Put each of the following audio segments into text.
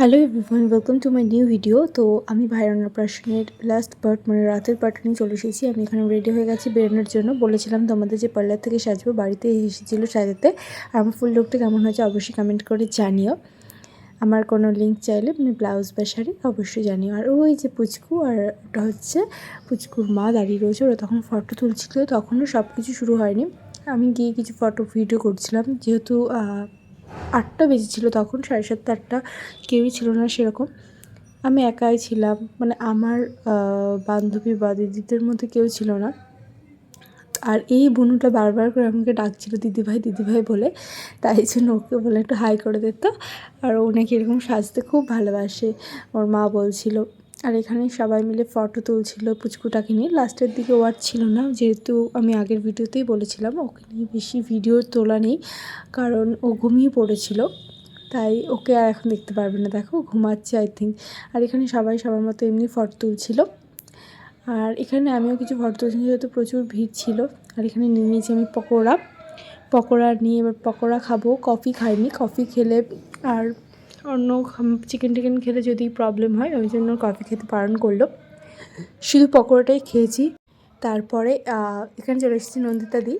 Hello everyone welcome to my new video তো আমি ভাইয়ের অন্নপ্রাশনের লাস্ট পার্ট মানে রাতের পার্ট নিয়ে চলে এসেছি। আমি এখানে রেডি হয়ে গেছি বেরোনোর জন্য। বলেছিলাম তোমাদের যে পার্লার থেকে সাজবো, বাড়িতে এসেছিল সাজাতে। আর আমার ফুল লুকটা কেমন হয়েছে অবশ্যই কমেন্ট করে জানিও। আমার কোনো লিঙ্ক চাইলে মানে ব্লাউজ বা শাড়ি অবশ্যই জানিও। আর ওই যে পুচকু আর ওটা হচ্ছে পুচকুর মা দাঁড়িয়ে রয়েছে, ওরা তখন ফটো তুলছিল, তখনও সব কিছু শুরু হয়নি। আমি গিয়ে কিছু ফটো ভিডিও করছিলাম, যেহেতু আটটা বেজেছিল তখন, সাড়ে সাতটা, আটটা, কেউই ছিল না সেরকম। আমি একাই ছিলাম মানে আমার বান্ধবী বা দিদিদের মধ্যে কেউ ছিল না। আর এই বনুটা বারবার করে আমাকে ডাকছিল, দিদিভাই দিদিভাই বলে। তাই জন্য ওকে বলে একটু হাই করে দিত। আর ও নাকি এরকম সাজতে খুব ভালোবাসে। ওর মা বলছিল আর এখানে সবাই মিলে ফটো তুলছিল পুচকুটাকে নিয়ে। লাস্টের দিকে ও আর ছিল না, যেহেতু আমি আগের ভিডিওতেই বলেছিলাম, ওকে নিয়ে বেশি ভিডিও তোলা নেই, কারণ ও ঘুমিয়ে পড়েছিল। তাই ওকে আর এখন দেখতে পারবে না। দেখো, ঘুমাচ্ছে আই থিঙ্ক আর এখানে সবাই সবার মতো এমনি ফটো তুলছিল। আর এখানে আমিও কিছু ফটো তুলছি, যেহেতু প্রচুর ভিড় ছিল। আর এখানে নিয়ে নিয়েছি আমি পকোড়া। পকোড়া নিয়ে এবার পকোড়া খাব। কফি খাইনি। কফি খেলে আর অন্য চিকেন টিকেন খেলে যদি প্রবলেম হয়, ওই জন্য কফি খেতে বারণ করল। শুধু পকোড়াটাই খেয়েছি। তারপরে এখানে চলে এসেছি নন্দিতা দি।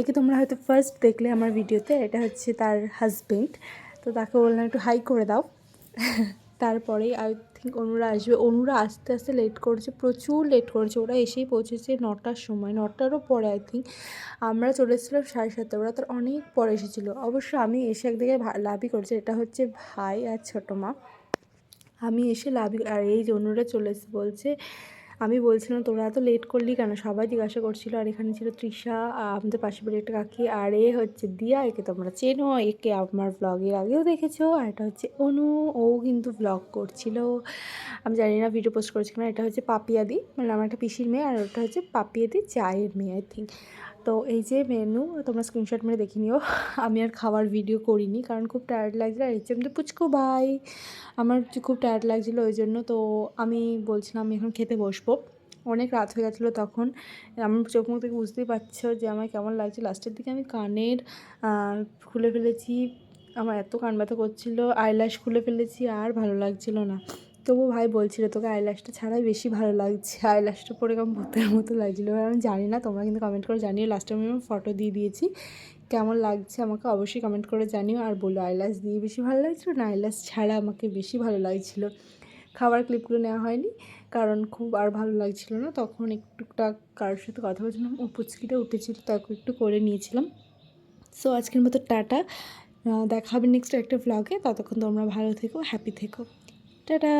একে তোমরা হয়তো ফার্স্ট দেখলে আমার ভিডিওতে এটা হচ্ছে তার হাজবেন্ড তো তাকে বললাম, একটু হাই করে দাও। তারপরে আই থিঙ্ক অনুরা আসবে। অনুরা আস্তে আস্তে লেট করছে, প্রচুর লেট করেছে। ওরা এসেই পৌঁছেছে নটার সময়। নটারও পরে আই থিঙ্ক আমরা চলে এসেছিলাম সাড়ে সাতটা। ওরা তার অনেক পরে এসেছিল। অবশ্য আমি এসে একদিকে লাভই করেছি। এটা হচ্ছে ভাই আর ছোটো মা। আমি এসে লাভই, আর এই যে অনুরা চলে এসে বলছে আমি বলছিলাম, তোরা এত লেট করলি কেন? সবাই জিজ্ঞাসা করছিল, আর এখানে ছিল তৃষা আমাদের পাশে বাড়ি একটা কাকি, আর এ হচ্ছে দিয়া, একে তোমরা চেনো, একে আমার ব্লগের আগেও দেখেছ, আর এটা হচ্ছে অনু। ও কিন্তু ব্লগ করছিল। আমি জানি না ভিডিও পোস্ট করেছি না এটা হচ্ছে পাপিয়াদি মানে আমার একটা পিসির মেয়ে, আর ওটা হচ্ছে পাপিয়াদি চায়ের মেয়ে আই থিঙ্ক তো এই যে মেনু তোমরা স্ক্রিনশট মেরে দেখে নিও। আমি আর খাওয়ার ভিডিও করিনি, কারণ খুব টায়ার্ড লাগছিল। আর আমি তো পুচকু ভাই, আমার খুব টায়ার্ড লাগছিল ওই জন্য। তো আমি বলছিলাম, আমি এখন খেতে বসবো। অনেক রাত হয়ে গেছিল তখন। আমার চোখ মুখ থেকে বুঝতেই পারছ যে আমার কেমন লাগছে। লাস্টের দিকে আমি কানের খুলে ফেলেছি। আমার এত কান ব্যথা করছিল আইল্যাশ খুলে ফেলেছি, আর ভালো লাগছিল না। তবু ভাই বলছিল, তোকে আইল্যাশটা ছাড়াই বেশি ভালো লাগছে। আইল্যাশটা পরে কেমন ভূতের মতো লাগছিল। আমি জানি না, তোমরা কিন্তু কমেন্ট করে জানিও। লাস্টে আমি আমার ফটো দিয়ে দিয়েছি। কেমন লাগছে আমাকে অবশ্যই কমেন্ট করে জানিও। আর বলো আইল্যাশ দিয়ে বেশি ভালো লাগছিল না আইল্যাশ ছাড়া আমাকে বেশি ভালো লাগছিল? খাবার ক্লিপগুলো নেওয়া হয়নি, কারণ খুব আর ভালো লাগছিল না। তখন একটুটা কারোর সাথে কথা বলছিলাম, ও পুচকিটা উঠেছিল, তাকে একটু করে নিয়েছিলাম। সো আজকের মতো টাটা। দেখা হবে নেক্সট একটা ভ্লগে ততক্ষণ তোমরা ভালো থেকো হ্যাপি থেকো। টাটা